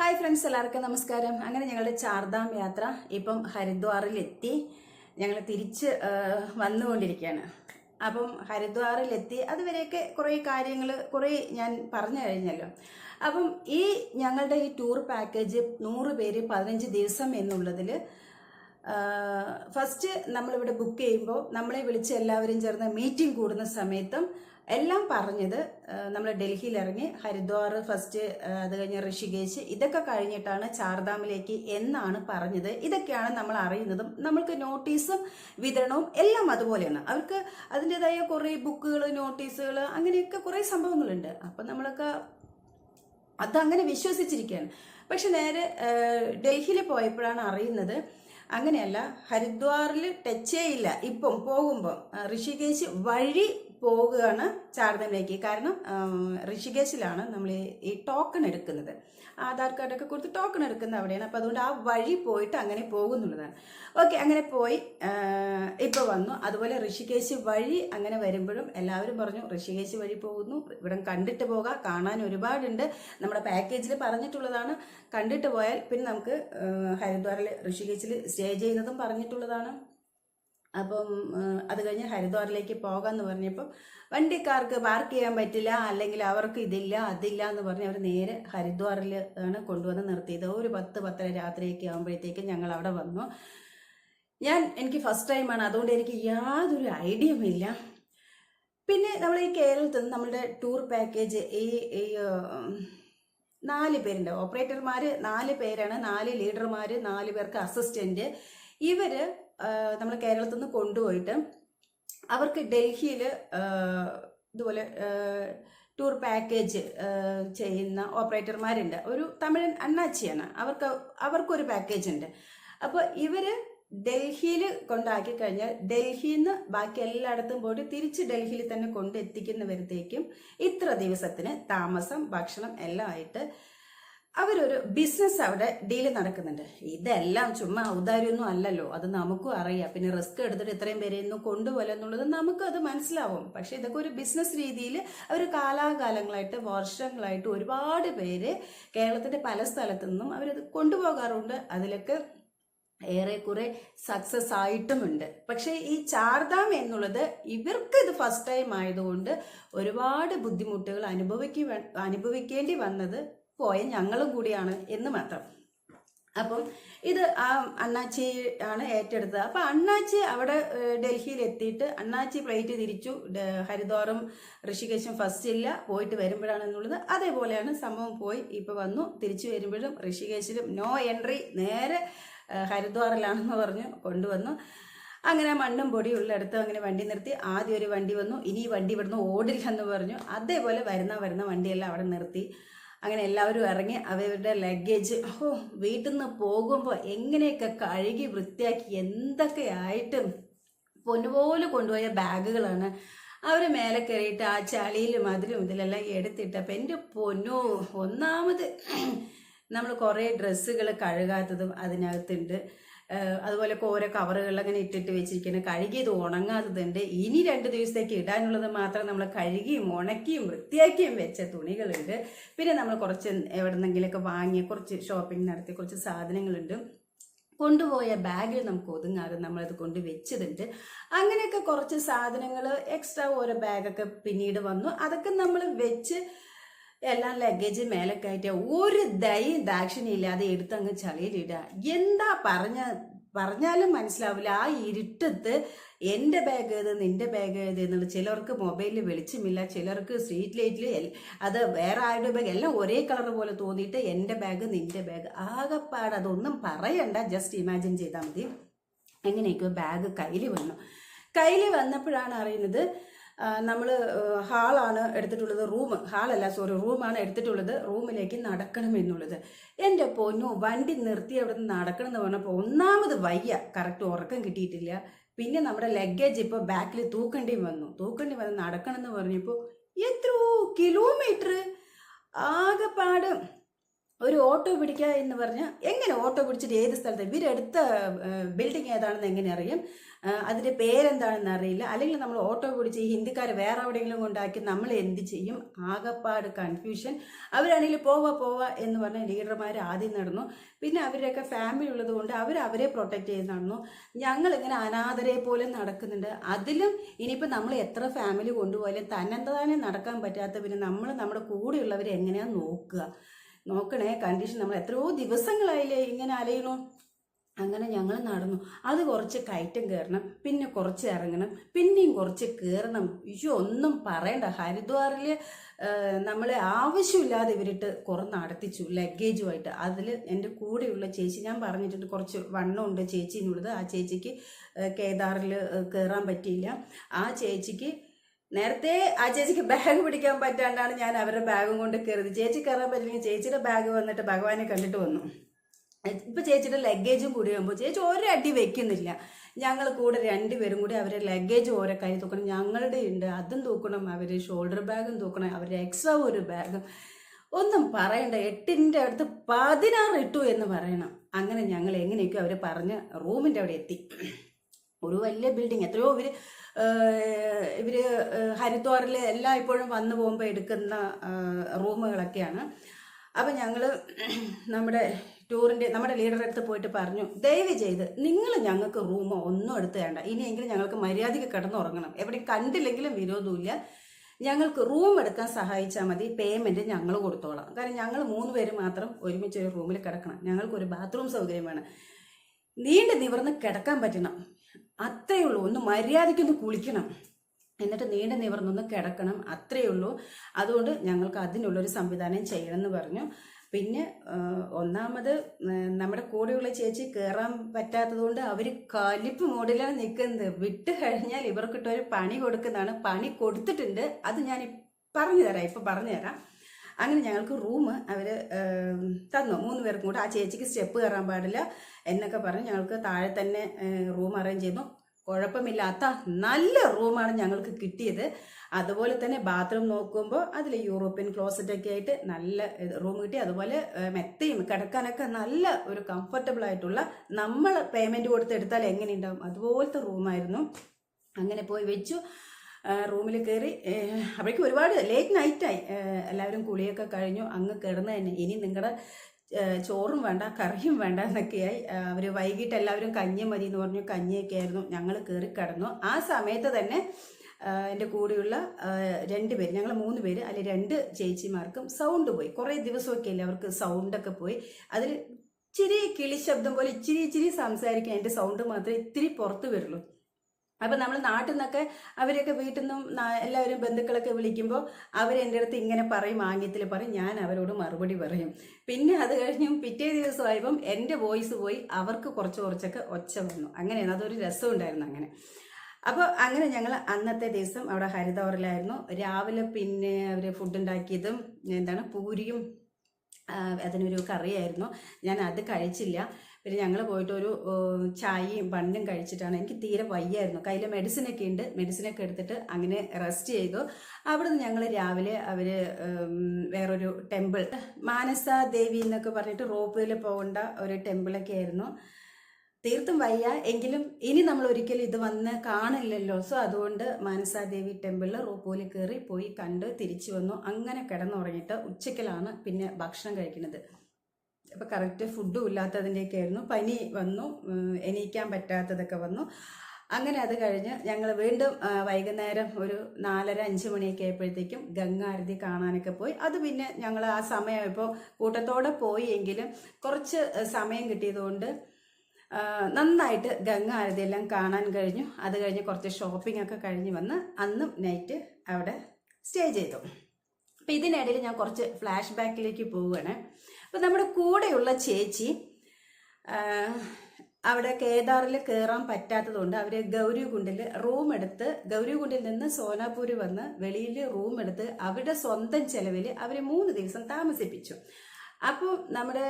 Hi friends എല്ലാവർക്കും നമസ്കാരം. അങ്ങനെ ഞങ്ങളുടെ ചാർധാം യാത്ര ഇപ്പം ഹരിദ്വാറിലെത്തി. ഞങ്ങൾ തിരിച്ച് വന്നുകൊണ്ടിരിക്കുകയാണ്. അപ്പം ഹരിദ്വാറിലെത്തി. അതുവരെയൊക്കെ കുറേ കാര്യങ്ങൾ കുറേ ഞാൻ പറഞ്ഞു കഴിഞ്ഞല്ലോ. അപ്പം ഈ ഞങ്ങളുടെ ഈ ടൂർ പാക്കേജ് നൂറ് പേര് പതിനഞ്ച് ദിവസം എന്നുള്ളതിൽ ഫസ്റ്റ് നമ്മളിവിടെ ബുക്ക് ചെയ്യുമ്പോൾ നമ്മളെ വിളിച്ച് എല്ലാവരും ചേർന്ന് മീറ്റിംഗ് കൂടുന്ന സമയത്തും എല്ലാം പറഞ്ഞത് നമ്മൾ ഡൽഹിയിൽ ഇറങ്ങി ഹരിദ്വാർ ഫസ്റ്റ് അത് കഴിഞ്ഞ് ഋഷികേശ് ഇതൊക്കെ കഴിഞ്ഞിട്ടാണ് ചാർധാമിലേക്ക് എന്നാണ് പറഞ്ഞത്. ഇതൊക്കെയാണ് നമ്മൾ അറിയുന്നതും നമ്മൾക്ക് നോട്ടീസും വിതരണവും എല്ലാം അതുപോലെയാണ്. അവർക്ക് അതിന്റെതായ കുറേ ബുക്കുകൾ നോട്ടീസുകൾ അങ്ങനെയൊക്കെ കുറേ സംഭവങ്ങളുണ്ട്. അപ്പം നമ്മളൊക്കെ അതങ്ങനെ വിശ്വസിച്ചിരിക്കുകയാണ്. പക്ഷെ നേരെ ഡൽഹിയിൽ പോയപ്പോഴാണ് അറിയുന്നത് അങ്ങനെയല്ല ഹരിദ്വാറിൽ ടച്ച് ചെയ്യില്ല ഇപ്പം പോകുമ്പോൾ ഋഷികേശ് വഴി പോകുകയാണ് ചാർദമേക്ക് കാരണം ഋഷികേശിലാണ് നമ്മൾ ഈ ടോക്കൺ എടുക്കുന്നത്. ആധാർ കാർഡൊക്കെ കൊടുത്ത് ടോക്കൺ എടുക്കുന്നത് അവിടെയാണ്. അപ്പോൾ അതുകൊണ്ട് ആ വഴി പോയിട്ട് അങ്ങനെ പോകുന്നുള്ളതാണ്. ഓക്കെ അങ്ങനെ പോയി ഇപ്പോൾ വന്നു. അതുപോലെ ഋഷികേശ് വഴി അങ്ങനെ വരുമ്പോഴും എല്ലാവരും പറഞ്ഞു ഋഷികേശ് വഴി പോകുന്നു. ഇവിടെ കണ്ടിട്ട് പോകാം. കാണാൻ ഒരുപാടുണ്ട്. നമ്മുടെ പാക്കേജിൽ പറഞ്ഞിട്ടുള്ളതാണ്. കണ്ടിട്ട് പോയാൽ പിന്നെ നമുക്ക് ഹരിദ്വാറിൽ ഋഷികേശിൽ സ്റ്റേ ചെയ്യുന്നതും പറഞ്ഞിട്ടുള്ളതാണ്. അപ്പം അത് കഴിഞ്ഞ് ഹരിദ്വാറിലേക്ക് പോകാമെന്ന് പറഞ്ഞപ്പോൾ വണ്ടിക്കാർക്ക് പാർക്ക് ചെയ്യാൻ പറ്റില്ല അല്ലെങ്കിൽ അവർക്ക് ഇതില്ല അതില്ല എന്ന് പറഞ്ഞ് അവർ നേരെ ഹരിദ്വാറിൽ ആണ് കൊണ്ടുവന്ന് നിർത്തിയത്. ഒരു പത്ത് പത്തര രാത്രിയൊക്കെ ആകുമ്പോഴത്തേക്കും ഞങ്ങൾ അവിടെ വന്നു. ഞാൻ എനിക്ക് ഫസ്റ്റ് ടൈമാണ് അതുകൊണ്ട് എനിക്ക് യാതൊരു ഐഡിയയും ഇല്ല. പിന്നെ നമ്മൾ ഈ കേരളത്തിൽ നിന്ന് നമ്മുടെ ടൂർ പാക്കേജ് ഈ നാല് പേരുണ്ട് ഓപ്പറേറ്റർമാർ നാല് പേരാണ് നാല് ലീഡർമാർ നാല് പേർക്ക് അസിസ്റ്റന്റ് ഇവർ നമ്മൾ കേരളത്തിൽ നിന്ന് കൊണ്ടുപോയിട്ട് അവർക്ക് ഡൽഹിയിൽ ഇതുപോലെ ടൂർ പാക്കേജ് ചെയ്യുന്ന ഓപ്പറേറ്റർമാരുണ്ട്. ഒരു തമിഴൻ അണ്ണാച്ചിയാണ്. അവർക്ക് അവർക്കൊരു പാക്കേജ് ഉണ്ട്. അപ്പോൾ ഇവർ ഡൽഹിയിൽ കൊണ്ടാക്കി കഴിഞ്ഞാൽ ഡൽഹിയിൽ നിന്ന് ബാക്കി എല്ലായിടത്തും പോയിട്ട് തിരിച്ച് ഡൽഹിയിൽ തന്നെ കൊണ്ടെത്തിക്കുന്നവരത്തേക്കും ഇത്ര ദിവസത്തിന് താമസം ഭക്ഷണം എല്ലാം ആയിട്ട് അവരൊരു ബിസിനസ് അവിടെ ഡീൽ നടക്കുന്നുണ്ട്. ഇതെല്ലാം ചുമ്മാ ഔദാര്യമൊന്നും അല്ലല്ലോ. അത് നമുക്കും അറിയാം. പിന്നെ റിസ്ക് എടുത്തിട്ട് ഇത്രയും പേരെ ഒന്നും കൊണ്ടുപോലെ എന്നുള്ളത് നമുക്ക് അത് മനസ്സിലാവും. പക്ഷെ ഇതൊക്കെ ഒരു ബിസിനസ് രീതിയിൽ അവർ കാലാകാലങ്ങളായിട്ട് വർഷങ്ങളായിട്ട് ഒരുപാട് പേര് കേരളത്തിന്റെ പല സ്ഥലത്തു നിന്നും അവരത് കൊണ്ടുപോകാറുണ്ട്. അതിലൊക്കെ ഏറെക്കുറെ സക്സസ് ആയിട്ടുമുണ്ട്. പക്ഷേ ഈ ചാർധാം എന്നുള്ളത് ഇവർക്ക് ഇത് ഫസ്റ്റ് ടൈം ആയതുകൊണ്ട് ഒരുപാട് ബുദ്ധിമുട്ടുകൾ അനുഭവിക്കുക അനുഭവിക്കേണ്ടി വന്നത് പോയ ഞങ്ങളും കൂടിയാണ് എന്ന് മാത്രം. അപ്പം ഇത് ആ അണ്ണാച്ചി ആണ് ഏറ്റെടുത്തത്. അപ്പൊ അണ്ണാച്ചി അവിടെ ഡൽഹിയിൽ എത്തിയിട്ട് അണ്ണാച്ചി ഫ്ലൈറ്റ് തിരിച്ചു. ഹരിദ്വാറും ഋഷികേശും ഫസ്റ്റ് ഇല്ല പോയിട്ട് വരുമ്പോഴാണ് എന്നുള്ളത്. അതേപോലെയാണ് സംഭവം പോയി. ഇപ്പൊ വന്നു. തിരിച്ചു വരുമ്പോഴും ഋഷികേശിലും നോ എൻട്രി നേരെ ഹരിദ്വാറിലാണെന്ന് പറഞ്ഞു കൊണ്ടുവന്നു. അങ്ങനെ മണ്ണും പൊടിയും ഉള്ളിടത്ത് അങ്ങനെ വണ്ടി നിർത്തി. ആദ്യം ഒരു വണ്ടി വന്നു. ഇനി വണ്ടി ഇവിടുന്ന് ഓടില്ല എന്ന് പറഞ്ഞു. അതേപോലെ വരുന്ന വരുന്ന വണ്ടിയെല്ലാം അവിടെ നിർത്തി. അങ്ങനെ എല്ലാവരും ഇറങ്ങി. അവരുടെ ലഗേജ് ഓ വീട്ടിൽ നിന്ന് പോകുമ്പോൾ എങ്ങനെയൊക്കെ കഴുകി വൃത്തിയാക്കി എന്തൊക്കെ എന്തൊക്കെയായിട്ടും പൊന്നുപോലെ കൊണ്ടുപോയ ബാഗുകളാണ് അവർ മേലെ കയറിയിട്ട് ആ ചളിയിലും അതിലും ഇതിലെല്ലാം എടുത്തിട്ട്. അപ്പം എന്റെ പൊന്നു ഒന്നാമത് നമ്മൾ കുറേ ഡ്രസ്സുകൾ കഴുകാത്തതും അതിനകത്തുണ്ട്. അതുപോലെ ഓരോ കവറുകളിലങ്ങനെ ഇട്ടിട്ട് വെച്ചിരിക്കുന്നത് കഴുകിയത് ഉണങ്ങാത്തതുണ്ട്. ഇനി രണ്ട് ദിവസത്തേക്ക് ഇടാനുള്ളത് മാത്രം നമ്മൾ കഴുകിയും ഉണക്കിയും വൃത്തിയാക്കിയും വെച്ച തുണികളുണ്ട്. പിന്നെ നമ്മൾ കുറച്ച് എവിടെ നിന്നെങ്കിലുമൊക്കെ വാങ്ങിയ കുറച്ച് ഷോപ്പിംഗ് നടത്തിയ കുറച്ച് സാധനങ്ങളുണ്ട്. കൊണ്ടുപോയ ബാഗിൽ നമുക്ക് ഒതുങ്ങാതെ നമ്മളത് കൊണ്ട് വെച്ചതുണ്ട്. അങ്ങനെയൊക്കെ കുറച്ച് സാധനങ്ങൾ എക്സ്ട്രാ ഓരോ ബാഗൊക്കെ പിന്നീട് വന്നു. അതൊക്കെ നമ്മൾ വെച്ച് എല്ലാം ലഗേജ് മേലെ കയറ്റുക ഒരു ദയും ദാക്ഷിണ്യം ഇല്ലാതെ എടുത്തങ്ങ് ചളിയിലിടുക എന്താ പറഞ്ഞ പറഞ്ഞാലും മനസ്സിലാവില്ല. ആ ഇരുട്ടത്ത് എന്റെ ബാഗ് ഏത് നിന്റെ ബാഗ് ഏത് എന്നുള്ളത് ചിലർക്ക് മൊബൈലിൽ വെളിച്ചമില്ല. ചിലർക്ക് സ്ട്രീറ്റ് ലൈറ്റിൽ അത് വേറെ ആരുടെ ബാഗ് എല്ലാം ഒരേ കളർ പോലെ തോന്നിയിട്ട് എന്റെ ബാഗ് നിന്റെ ബാഗ് ആകെപ്പാട് അതൊന്നും പറയണ്ട. ജസ്റ്റ് ഇമാജിൻ ചെയ്താൽ മതി. അങ്ങനെയൊക്കെ ബാഗ് കയ്യിൽ വന്നു. കയ്യിൽ വന്നപ്പോഴാണ് അറിയുന്നത് നമ്മൾ ഹാളാണ് എടുത്തിട്ടുള്ളത് റൂം. ഹാളല്ല സോറി റൂമാണ് എടുത്തിട്ടുള്ളത്. റൂമിലേക്ക് നടക്കണം എന്നുള്ളത്. എന്റെ പൊന്നു വണ്ടി നിർത്തി അവിടെ നിന്ന് നടക്കണം എന്ന് പറഞ്ഞപ്പോൾ ഒന്നാമത് വയ്യ. കറക്റ്റ് ഉറക്കം കിട്ടിയിട്ടില്ല. പിന്നെ നമ്മുടെ ലഗേജ് ഇപ്പോൾ ബാക്കിൽ തൂക്കേണ്ടി വന്നു. തൂക്കേണ്ടി വന്ന് നടക്കണം എന്ന് പറഞ്ഞപ്പോൾ എത്രയോ കിലോമീറ്റർ ആകെപ്പാട് ഒരു ഓട്ടോ പിടിക്കുക എന്ന് പറഞ്ഞാൽ എങ്ങനെ ഓട്ടോ പിടിച്ചിട്ട് ഏത് സ്ഥലത്ത്? ഇവരെടുത്ത ബിൽഡിംഗ് ഏതാണെന്ന് എങ്ങനെ അറിയും? ആ, അതിന്റെ പേരെന്താണെന്ന് അറിയില്ല. അല്ലെങ്കിൽ നമ്മൾ ഓട്ടോ പിടിച്ച് ഈ ഹിന്ദിക്കാരെ വേറെ എവിടെയെങ്കിലും കൊണ്ടാക്കി നമ്മൾ എന്ത് ചെയ്യും? ആകപ്പാട് കൺഫ്യൂഷൻ അവരാണെങ്കിൽ പോവാ പോവാ എന്ന് പറഞ്ഞ ലീഡർമാർ ആദ്യം നടന്നു. പിന്നെ അവരുടെയൊക്കെ ഫാമിലി ഉള്ളത് കൊണ്ട് അവർ അവരെ പ്രൊട്ടക്റ്റ് ചെയ്ത് നടന്നു. ഞങ്ങളിങ്ങനെ അനാഥരെ പോലെ നടക്കുന്നുണ്ട്. അതിലും ഇനിയിപ്പോൾ നമ്മൾ എത്ര ഫാമിലി കൊണ്ടുപോയാലും തന്നെന്താനെ നടക്കാൻ പറ്റാത്ത പിന്നെ നമ്മൾ നമ്മുടെ കൂടെയുള്ളവരെ എങ്ങനെയാ നോക്കുക? നോക്കണേ കണ്ടീഷൻ നമ്മൾ എത്രയോ ദിവസങ്ങളായില്ലേ ഇങ്ങനെ അലയണു അങ്ങനെ ഞങ്ങൾ നടന്നു. അത് കുറച്ച് കയറ്റം കയറണം പിന്നെ കുറച്ച് ഇറങ്ങണം പിന്നെയും കുറച്ച് കയറണം. അയ്യോ ഒന്നും പറയണ്ട. ഹരിദ്വാറിൽ നമ്മളെ ആവശ്യമില്ലാതെ ഇവരിട്ട് കുറെ നടത്തിച്ചു ലഗേജുമായിട്ട്. അതിൽ എന്റെ കൂടെയുള്ള ചേച്ചി ഞാൻ പറഞ്ഞിട്ടുണ്ട് കുറച്ച് വണ്ണമുണ്ട് ചേച്ചി എന്നുള്ളത് ആ ചേച്ചിക്ക് കേദാറിൽ കയറാൻ പറ്റിയില്ല. ആ ചേച്ചിക്ക് നേരത്തെ ആ ചേച്ചിക്ക് ബാഗ് പിടിക്കാൻ പറ്റാണ്ടാണ് ഞാൻ അവരുടെ ബാഗും കൊണ്ട് കയറിയത്. ചേച്ചി കയറാൻ പറ്റില്ലെങ്കിൽ ചേച്ചിയുടെ ബാഗ് വന്നിട്ട് ഭഗവാനെ കണ്ടിട്ട് വന്നു. ഇപ്പൊ ചേച്ചിയുടെ ലഗേജും കൂടി വരുമ്പോൾ ചേച്ചി ഒരടി വെക്കുന്നില്ല. ഞങ്ങൾ കൂടെ രണ്ടുപേരും കൂടി അവരെ ലഗേജ് ഓരോ കൈ തൂക്കണം. ഞങ്ങളുടെ ഉണ്ട് അതും തൂക്കണം അവർ ഷോൾഡർ ബാഗും തൂക്കണം അവരുടെ എക്സ്ട്രാ ഒരു ബാഗും ഒന്നും പറയണ്ട എട്ടിന്റെ അടുത്ത് പതിനാറ് ഇട്ടു എന്ന് പറയണം. അങ്ങനെ ഞങ്ങൾ എങ്ങനെയൊക്കെ അവർ പറഞ്ഞ് റൂമിന്റെ അവിടെ എത്തി. ഒരു വലിയ ബിൽഡിങ് എത്രയോ ഇവർ ഇവർ ഹരിദ്വാറിൽ എല്ലാം ഇപ്പോഴും വന്നു പോകുമ്പോൾ എടുക്കുന്ന റൂമുകളൊക്കെയാണ്. അപ്പം ഞങ്ങൾ നമ്മുടെ ടൂറിന്റെ നമ്മുടെ ലീഡറെ അടുത്ത് പോയിട്ട് പറഞ്ഞു ദയവ് ചെയ്ത് നിങ്ങൾ ഞങ്ങൾക്ക് റൂമോ ഒന്നും എടുത്ത് വേണ്ട ഇനിയെങ്കിലും ഞങ്ങൾക്ക് മര്യാദയ്ക്ക് കിടന്നുറങ്ങണം. എവിടെ കണ്ടില്ലെങ്കിലും വിരോധമില്ല ഞങ്ങൾക്ക് റൂം എടുക്കാൻ സഹായിച്ചാൽ മതി. പേയ്മെന്റ് ഞങ്ങൾ കൊടുത്തോളാം. കാരണം ഞങ്ങൾ മൂന്ന് പേര് മാത്രം ഒരുമിച്ച് ഒരു റൂമിൽ കിടക്കണം. ഞങ്ങൾക്ക് ഒരു ബാത്റൂം സൗകര്യം വേണം. നീണ്ടു നിവർന്ന് കിടക്കാൻ പറ്റണം. അത്രയേ ഉള്ളൂ. ഒന്ന് മര്യാദയ്ക്കൊന്ന് കുളിക്കണം. എന്നിട്ട് നീണ്ടു നിവർന്നൊന്ന് കിടക്കണം. അത്രയേ ഉള്ളൂ. അതുകൊണ്ട് ഞങ്ങൾക്ക് അതിനുള്ളൊരു സംവിധാനം ചെയ്യണമെന്ന് പറഞ്ഞു. പിന്നെ ഒന്നാമത് നമ്മുടെ കൂടെയുള്ള ചേച്ചി കയറാൻ പറ്റാത്തത് കൊണ്ട് അവർ കലിപ്പ് മോഡിലാണ് നിൽക്കുന്നത് വിട്ട് കഴിഞ്ഞാൽ ഇവർക്കിട്ട് ഒരു പണി കൊടുക്കുന്നതാണ്. പണി കൊടുത്തിട്ടുണ്ട്. അത് ഞാൻ പറഞ്ഞു തരാം. ഇപ്പം പറഞ്ഞു തരാം. അങ്ങനെ ഞങ്ങൾക്ക് റൂം അവർ തന്നു. മൂന്ന് പേർക്കും കൂടെ. ആ ചേച്ചിക്ക് സ്റ്റെപ്പ് കയറാൻ പാടില്ല എന്നൊക്കെ പറഞ്ഞ് ഞങ്ങൾക്ക് താഴെ തന്നെ റൂം അറേഞ്ച് ചെയ്തു. കുഴപ്പമില്ലാത്ത നല്ല റൂമാണ് ഞങ്ങൾക്ക് കിട്ടിയത്. അതുപോലെ തന്നെ ബാത്റൂം നോക്കുമ്പോൾ അതിൽ യൂറോപ്യൻ ക്ലോസറ്റൊക്കെ ആയിട്ട് നല്ല റൂം കിട്ടി. അതുപോലെ മെത്തയും കിടക്കാനൊക്കെ നല്ല ഒരു കംഫർട്ടബിൾ ആയിട്ടുള്ള നമ്മൾ പേയ്മെന്റ് കൊടുത്ത് എടുത്താൽ എങ്ങനെയുണ്ടാവും? അതുപോലത്തെ റൂമായിരുന്നു അങ്ങനെ പോയി വെച്ചു. റൂമിൽ കയറി അപ്പോഴേക്കും ഒരുപാട് ലേറ്റ് നൈറ്റായി എല്ലാവരും കുളിയൊക്കെ കഴിഞ്ഞു. അങ്ങ് കിടന്ന് തന്നെ. ഇനി നിങ്ങളുടെ ചോറും വേണ്ട കറിയും വേണ്ട എന്നൊക്കെയായി. അവർ വൈകിട്ട് എല്ലാവരും കഞ്ഞി മതി എന്ന് പറഞ്ഞു. കഞ്ഞിയൊക്കെ ആയിരുന്നു. ഞങ്ങൾ കയറി കടന്നു. ആ സമയത്ത് തന്നെ എന്റെ കൂടെയുള്ള രണ്ട് പേര് ഞങ്ങൾ മൂന്ന് പേര് അതിൽ രണ്ട് ചേച്ചിമാർക്കും സൗണ്ട് പോയി. കുറേ ദിവസമൊക്കെ അല്ലേ അവർക്ക് സൗണ്ടൊക്കെ പോയി. അതിൽ ഇച്ചിരി കിളി ശബ്ദം പോലെ ഇച്ചിരി ഇച്ചിരി സംസാരിക്കാൻ എന്റെ സൗണ്ട് മാത്രമേ ഇത്തിരി പുറത്ത് വരുള്ളൂ. അപ്പം നമ്മൾ നാട്ടിൽ നിന്നൊക്കെ അവരെയൊക്കെ വീട്ടിൽ നിന്നും എല്ലാവരും ബന്ധുക്കളൊക്കെ വിളിക്കുമ്പോൾ അവരെന്റെ അടുത്ത് ഇങ്ങനെ പറയും ആംഗ്യത്തിൽ പറയും ഞാൻ അവരോട് മറുപടി പറയും. പിന്നെ അത് കഴിഞ്ഞും പിറ്റേ ദിവസമായപ്പം എന്റെ വോയിസ് പോയി അവർക്ക് കുറച്ച് കുറച്ചൊക്കെ ഒച്ച വന്നു. അങ്ങനെയാണ് അതൊരു രസം ഉണ്ടായിരുന്നു അങ്ങനെ. അപ്പോൾ അങ്ങനെ ഞങ്ങൾ അന്നത്തെ ദിവസം അവിടെ ഹരിതവറിലായിരുന്നു. രാവിലെ പിന്നെ അവർ ഫുഡ് ഉണ്ടാക്കിയതും എന്താണ് പൂരിയും അതിനൊരു കറിയായിരുന്നു. ഞാൻ അത് കഴിച്ചില്ല. പിന്നെ ഞങ്ങൾ പോയിട്ട് ഒരു ചായയും ബണ്ണും കഴിച്ചിട്ടാണ്. എനിക്ക് തീരെ വയ്യായിരുന്നു. കയ്യിൽ മെഡിസിനൊക്കെ ഉണ്ട്. മെഡിസിനൊക്കെ എടുത്തിട്ട് അങ്ങനെ റെസ്റ്റ് ചെയ്തു. അവിടുന്ന് ഞങ്ങൾ രാവിലെ അവർ വേറൊരു ടെമ്പിൾ മാനസ ദേവി എന്നൊക്കെ പറഞ്ഞിട്ട് റോപ്പിൽ പോകേണ്ട ഒരു ടെമ്പിളൊക്കെ ആയിരുന്നു. തീർത്തും വയ്യ. എങ്കിലും ഇനി നമ്മൾ ഒരിക്കലും ഇത് വന്ന് കാണില്ലല്ലോ. സോ അതുകൊണ്ട് മാനസാദേവി ടെമ്പിളിൽ റോപ്പോയിൽ കയറി പോയി കണ്ട് തിരിച്ചു വന്നു. അങ്ങനെ കിടന്നുറങ്ങിയിട്ട് ഉച്ചക്കലാണ് പിന്നെ ഭക്ഷണം കഴിക്കുന്നത്. അപ്പോൾ കറക്റ്റ് ഫുഡും ഇല്ലാത്തതിന്റെയൊക്കെ ആയിരുന്നു. പനി വന്നു എണീക്കാൻ പറ്റാത്തതൊക്കെ വന്നു. അങ്ങനെ അത് കഴിഞ്ഞ് ഞങ്ങൾ വീണ്ടും വൈകുന്നേരം ഒരു നാലര അഞ്ച് മണിയൊക്കെ ആയപ്പോഴത്തേക്കും ഗംഗാരതി കാണാനൊക്കെ പോയി. അത് പിന്നെ ഞങ്ങൾ ആ സമയം ഇപ്പോൾ കൂട്ടത്തോടെ പോയി എങ്കിലും കുറച്ച് സമയം കിട്ടിയതുകൊണ്ട് നന്നായിട്ട് ഗംഗാരതി എല്ലാം കാണാൻ കഴിഞ്ഞു. അത് കഴിഞ്ഞ് കുറച്ച് ഷോപ്പിംഗ് ഒക്കെ കഴിഞ്ഞ് വന്ന് അന്നും നൈറ്റ് അവിടെ സ്റ്റേ ചെയ്തു. അപ്പം ഇതിനിടയിൽ ഞാൻ കുറച്ച് ഫ്ലാഷ് ബാക്കിലേക്ക് പോവുകയാണ്. അപ്പം നമ്മുടെ കൂടെയുള്ള ചേച്ചി അവിടെ കേദാറിൽ കയറാൻ പറ്റാത്തതുകൊണ്ട് അവർ ഗൗരികുണ്ടിൽ റൂം എടുത്ത് ഗൗരികുണ്ടിൽ നിന്ന് സോനാപൂര് വന്ന് വെളിയിൽ റൂം എടുത്ത് അവരുടെ സ്വന്തം ചെലവിൽ അവർ മൂന്ന് ദിവസം താമസിപ്പിച്ചു. അപ്പോൾ നമ്മുടെ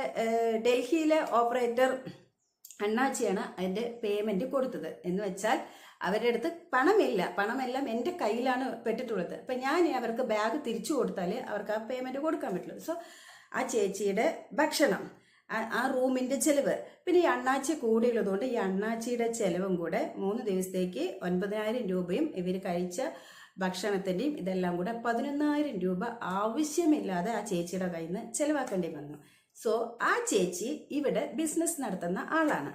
ഡൽഹിയിലെ ഓപ്പറേറ്റർ അണ്ണാച്ചിയാണ് അതിന്റെ പേയ്മെന്റ് കൊടുത്തത്. എന്ന് വെച്ചാൽ അവരുടെ അടുത്ത് പണമില്ല. പണമെല്ലാം എന്റെ കയ്യിലാണ് പെട്ടിട്ടുള്ളത്. അപ്പം ഞാൻ അവർക്ക് ബാഗ് തിരിച്ചു കൊടുത്താൽ അവർക്ക് ആ പേയ്മെന്റ് കൊടുക്കാൻ പറ്റുള്ളൂ. സോ ആ ചേച്ചിയുടെ ഭക്ഷണം ആ- റൂമിന്റെ ചെലവ്. പിന്നെ ഈ അണ്ണാച്ചി കൂടിയുള്ളതുകൊണ്ട് ഈ അണ്ണാച്ചിയുടെ ചെലവും കൂടെ മൂന്ന് ദിവസത്തേക്ക് ഒൻപതിനായിരം രൂപയും ഇവർ കഴിച്ച ഭക്ഷണത്തിന്റെയും ഇതെല്ലാം കൂടെ പതിനൊന്നായിരം രൂപ ആവശ്യമില്ലാതെ ആ ചേച്ചിയുടെ കയ്യിൽ നിന്ന് ചിലവാക്കേണ്ടി വന്നു. സോ ആ ചേച്ചി ഇവിടെ ബിസിനസ് നടത്തുന്ന ആളാണ്.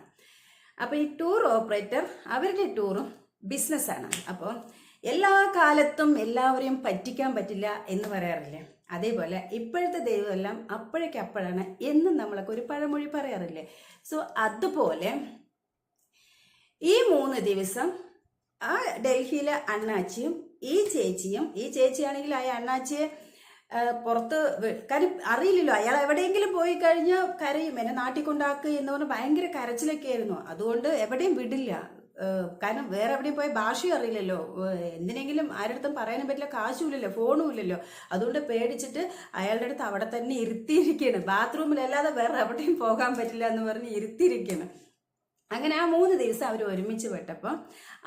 അപ്പോൾ ഈ ടൂർ ഓപ്പറേറ്റർ അവരുടെ ടൂറും ബിസിനസ്സാണ്. അപ്പോൾ എല്ലാ കാലത്തും എല്ലാവരെയും പറ്റിക്കാൻ പറ്റില്ല എന്ന് പറയാറില്ലേ? അതേപോലെ ഇപ്പോഴത്തെ ദൈവമെല്ലാം അപ്പോഴേക്കപ്പോഴാണ് എന്നും നമ്മളൊക്കെ ഒരു പഴമൊഴി പറയാറില്ലേ? സോ അതുപോലെ ഈ മൂന്ന് ദിവസം ആ ഡൽഹിയിലെ അണ്ണാച്ചിയും ഈ ചേച്ചിയും ഈ ചേച്ചിയാണെങ്കിൽ ആ അണ്ണാച്ചിയെ പുറത്ത് കാര്യം അറിയില്ലല്ലോ. അയാൾ എവിടെയെങ്കിലും പോയി കഴിഞ്ഞാൽ കരയും എന്നെ നാട്ടിൽ കൊണ്ടാക്കുക എന്ന് പറഞ്ഞ് ഭയങ്കര കരച്ചിലൊക്കെ ആയിരുന്നു അതുകൊണ്ട് എവിടെയും വിടില്ല. കാരണം വേറെ എവിടെയും പോയ ഭാഷയും അറിയില്ലല്ലോ. എന്തിനെങ്കിലും ആരുടെ പറയാനും പറ്റില്ല കാശും ഇല്ലല്ലോ ഫോണും ഇല്ലല്ലോ അതുകൊണ്ട് പേടിച്ചിട്ട് അയാളുടെ അടുത്ത് അവിടെ തന്നെ ഇരുത്തിയിരിക്കുകയാണ് ബാത്റൂമിലല്ലാതെ വേറെ എവിടെയും പോകാൻ പറ്റില്ല എന്ന് പറഞ്ഞ് ഇരുത്തിയിരിക്കുകയാണ് അങ്ങനെ ആ മൂന്ന് ദിവസം അവർ ഒരുമിച്ച് പെട്ടപ്പോൾ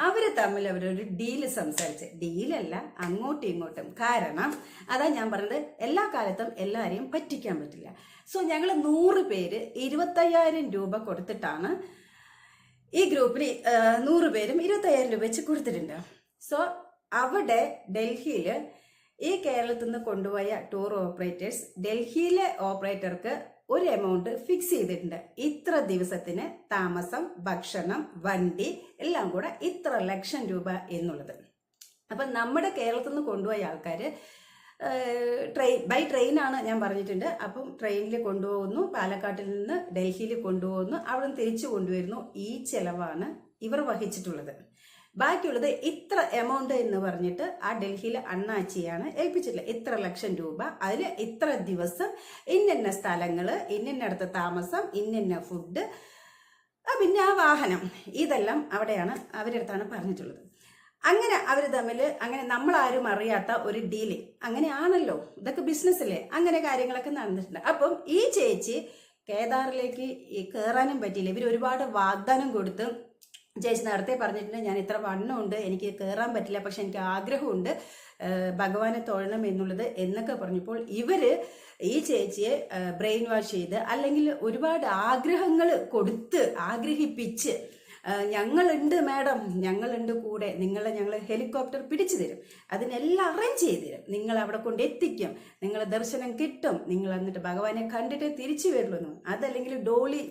അവർ തമ്മിൽ അവരൊരു ഡീൽ സംസാരിച്ച്. ഡീലല്ല അങ്ങോട്ടും ഇങ്ങോട്ടും. കാരണം അതാ ഞാൻ പറഞ്ഞത് എല്ലാ കാലത്തും എല്ലാവരെയും പറ്റിക്കാൻ പറ്റില്ല. സോ ഞങ്ങൾ നൂറ് പേര് ഇരുപത്തയ്യായിരം രൂപ കൊടുത്തിട്ടാണ് ഈ ഗ്രൂപ്പിൽ നൂറ് പേരും ഇരുപത്തയ്യായിരം രൂപ വെച്ച് കൊടുത്തിട്ടുണ്ട്. സോ അവിടെ ഡൽഹിയിൽ ഈ കേരളത്തിൽ നിന്ന് കൊണ്ടുപോയ ടൂർ ഓപ്പറേറ്റേഴ്സ് ഡൽഹിയിലെ ഓപ്പറേറ്റർക്ക് ഒരു എമൗണ്ട് ഫിക്സ് ചെയ്തിട്ടുണ്ട്. ഇത്ര ദിവസത്തിന് താമസം ഭക്ഷണം വണ്ടി എല്ലാം കൂടെ ഇത്ര ലക്ഷം രൂപ എന്നുള്ളത്. അപ്പം നമ്മുടെ കേരളത്തിൽ നിന്ന് കൊണ്ടുപോയ ആൾക്കാർ ട്രെയിൻ ബൈ ട്രെയിനാണ് ഞാൻ പറഞ്ഞിട്ടുണ്ട്. അപ്പം ട്രെയിനിൽ കൊണ്ടുപോകുന്നു പാലക്കാട്ടിൽ നിന്ന് ഡൽഹിയിൽ കൊണ്ടുപോകുന്നു അവിടെ നിന്ന് തിരിച്ചു കൊണ്ടുവരുന്നു. ഈ ചെലവാണ് ഇവർ വഹിച്ചിട്ടുള്ളത്. ബാക്കിയുള്ളത് ഇത്ര എമൗണ്ട് എന്ന് പറഞ്ഞിട്ട് ആ ഡൽഹിയിലെ അണ്ണാച്ചിയാണ് ഏൽപ്പിച്ചിട്ടുള്ളത്. ഇത്ര ലക്ഷം രൂപ. അതിൽ ഇത്ര ദിവസം ഇന്നിന്ന സ്ഥലങ്ങൾ ഇന്നിന്നടുത്ത് താമസം ഇന്നിന്ന ഫുഡ് പിന്നെ ആ വാഹനം. ഇതെല്ലാം അവിടെയാണ് അവരടുത്താണ് പറഞ്ഞിട്ടുള്ളത്. അങ്ങനെ അവർ തമ്മിൽ അങ്ങനെ നമ്മൾ ആരും അറിയാത്ത ഒരു ഡീൽ അങ്ങനെയാണല്ലോ. ഇതൊക്കെ ബിസിനസ്സല്ലേ അങ്ങനെ കാര്യങ്ങളൊക്കെ നടന്നിട്ടുണ്ട്. അപ്പം ഈ ചേച്ചി കേദാറിലേക്ക് കയറാനും പറ്റിയില്ല. ഇവർ ഒരുപാട് വാഗ്ദാനം കൊടുത്ത് ചേച്ചി നേരത്തെ പറഞ്ഞിട്ടുണ്ട് ഞാൻ ഇത്ര വണ്ണമുണ്ട് എനിക്ക് കയറാൻ പറ്റില്ല പക്ഷെ എനിക്ക് ആഗ്രഹമുണ്ട് ഭഗവാനെ തൊഴണം എന്നുള്ളത് എന്നൊക്കെ പറഞ്ഞപ്പോൾ ഇവർ ഈ ചേച്ചിയെ ബ്രെയിൻ വാഷ് ചെയ്ത് അല്ലെങ്കിൽ ഒരുപാട് ആഗ്രഹങ്ങൾ കൊടുത്ത് ആഗ്രഹിപ്പിച്ച് ഞങ്ങളുണ്ട് മാഡം. ഞങ്ങളുണ്ട് കൂടെ. നിങ്ങളെ ഞങ്ങൾ ഹെലികോപ്റ്റർ പിടിച്ചു തരും. അതിനെല്ലാം അറേഞ്ച് ചെയ്ത് തരും. നിങ്ങൾ അവിടെ കൊണ്ട് എത്തിക്കും. നിങ്ങളെ ദർശനം കിട്ടും. നിങ്ങൾ എന്നിട്ട് ഭഗവാനെ കണ്ടിട്ട് തിരിച്ചു വരുള്ളൂ അതല്ലെങ്കിൽ ഡോളി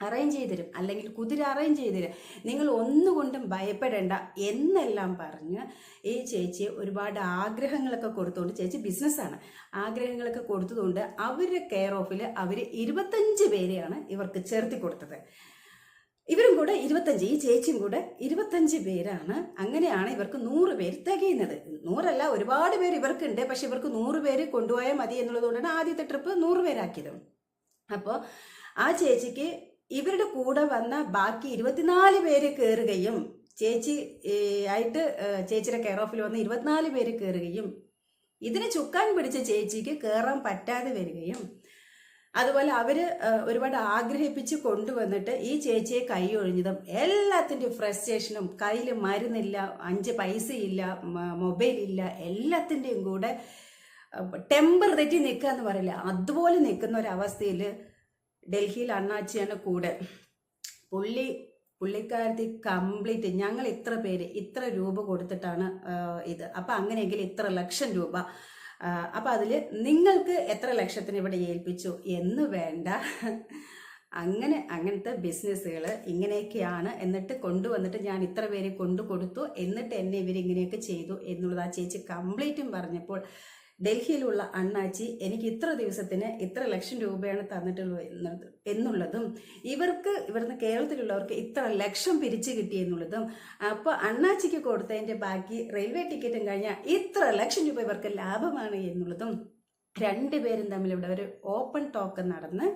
അറേഞ്ച് ചെയ്ത് തരും. അല്ലെങ്കിൽ കുതിര അറേഞ്ച് ചെയ്ത് തരും. നിങ്ങൾ ഒന്നുകൊണ്ടും ഭയപ്പെടേണ്ട എന്നെല്ലാം പറഞ്ഞ് ഈ ചേച്ചി ഒരുപാട് ആഗ്രഹങ്ങളൊക്കെ കൊടുത്തുകൊണ്ട് ചേച്ചി ബിസിനസ്സാണ് ആഗ്രഹങ്ങളൊക്കെ കൊടുത്തതുകൊണ്ട് അവരുടെ കെയർ ഓഫിൽ അവർ ഇരുപത്തഞ്ച് പേരെയാണ് ഇവർക്ക് ചേർത്തി കൊടുത്തത്. ഇവരും കൂടെ ഇരുപത്തഞ്ച് ഈ ചേച്ചിയും കൂടെ ഇരുപത്തഞ്ച് പേരാണ്. അങ്ങനെയാണ് ഇവർക്ക് നൂറ് പേര് തികയുന്നത്. നൂറല്ല ഒരുപാട് പേര് ഇവർക്കുണ്ട്. പക്ഷെ ഇവർക്ക് നൂറ് പേര് കൊണ്ടുപോയാൽ മതി എന്നുള്ളതുകൊണ്ടാണ് ആദ്യത്തെ ട്രിപ്പ് നൂറ് പേരാക്കിയത്. അപ്പോൾ ആ ചേച്ചിക്ക് ഇവരുടെ കൂടെ വന്ന ബാക്കി ഇരുപത്തിനാല് പേര് കയറുകയും ചേച്ചി ആയിട്ട് ചേച്ചിയുടെ കെയർ ഓഫിൽ വന്ന ഇരുപത്തിനാല് പേര് കയറുകയും ഇതിന് ചുക്കാൻ പിടിച്ച ചേച്ചിക്ക് കയറാൻ പറ്റാതെ വരികയും അതുപോലെ അവർ ഒരുപാട് ആഗ്രഹിപ്പിച്ച് കൊണ്ടുവന്നിട്ട് ഈ ചേച്ചിയെ കൈ ഒഴിഞ്ഞതും എല്ലാത്തിന്റെയും ഫ്രസ്ട്രേഷനും കയ്യിൽ മരുന്നില്ല അഞ്ച് പൈസയില്ല ഇല്ല എല്ലാത്തിന്റെയും കൂടെ ടെമ്പർ തെറ്റി നിൽക്കുക എന്ന് പറയില്ല? അതുപോലെ നിൽക്കുന്ന ഒരവസ്ഥയിൽ ഡൽഹിയിൽ അണ്ണാച്ചിയാണ് കൂടെ. പുള്ളി പുള്ളിക്കാരത്തി കംപ്ലീറ്റ് ഞങ്ങൾ ഇത്ര പേര് ഇത്ര രൂപ കൊടുത്തിട്ടാണ് ഇത്. അപ്പം അങ്ങനെയെങ്കിൽ ഇത്ര ലക്ഷം രൂപ ആ, അപ്പം അതിൽ നിങ്ങൾക്ക് എത്ര ലക്ഷത്തിന് ഇവിടെ ഏൽപ്പിച്ചു എന്ന് വേണ്ട. അങ്ങനെ അങ്ങനത്തെ ബിസിനസ്സുകൾ ഇങ്ങനെയൊക്കെയാണ് എന്നിട്ട് കൊണ്ടുവന്നിട്ട് ഞാൻ ഇത്ര പേര് കൊണ്ടു കൊടുത്തു എന്നിട്ട് എന്നെ ഇവരിങ്ങനെയൊക്കെ ചെയ്തു എന്നുള്ളത് ആ ചേച്ചി കംപ്ലീറ്റും പറഞ്ഞപ്പോൾ ഡൽഹിയിലുള്ള അണ്ണാച്ചി എനിക്ക് ഇത്ര ദിവസത്തിന് ഇത്ര ലക്ഷം രൂപയാണ് തന്നിട്ടുള്ളത് എന്നുള്ളതും ഇവർക്ക് ഇവിടുന്ന് കേരളത്തിലുള്ളവർക്ക് ഇത്ര ലക്ഷം പിരിച്ചു കിട്ടി എന്നുള്ളതും അപ്പോൾ അണ്ണാച്ചിക്ക് കൊടുത്തതിന്റെ ബാക്കി റെയിൽവേ ടിക്കറ്റും കഴിഞ്ഞാൽ ഇത്ര ലക്ഷം രൂപ ഇവർക്ക് ലാഭമാണ് എന്നുള്ളതും രണ്ടുപേരും തമ്മിൽ ഇവിടെ ഒരു ഓപ്പൺ ടോക്ക് നടന്ന്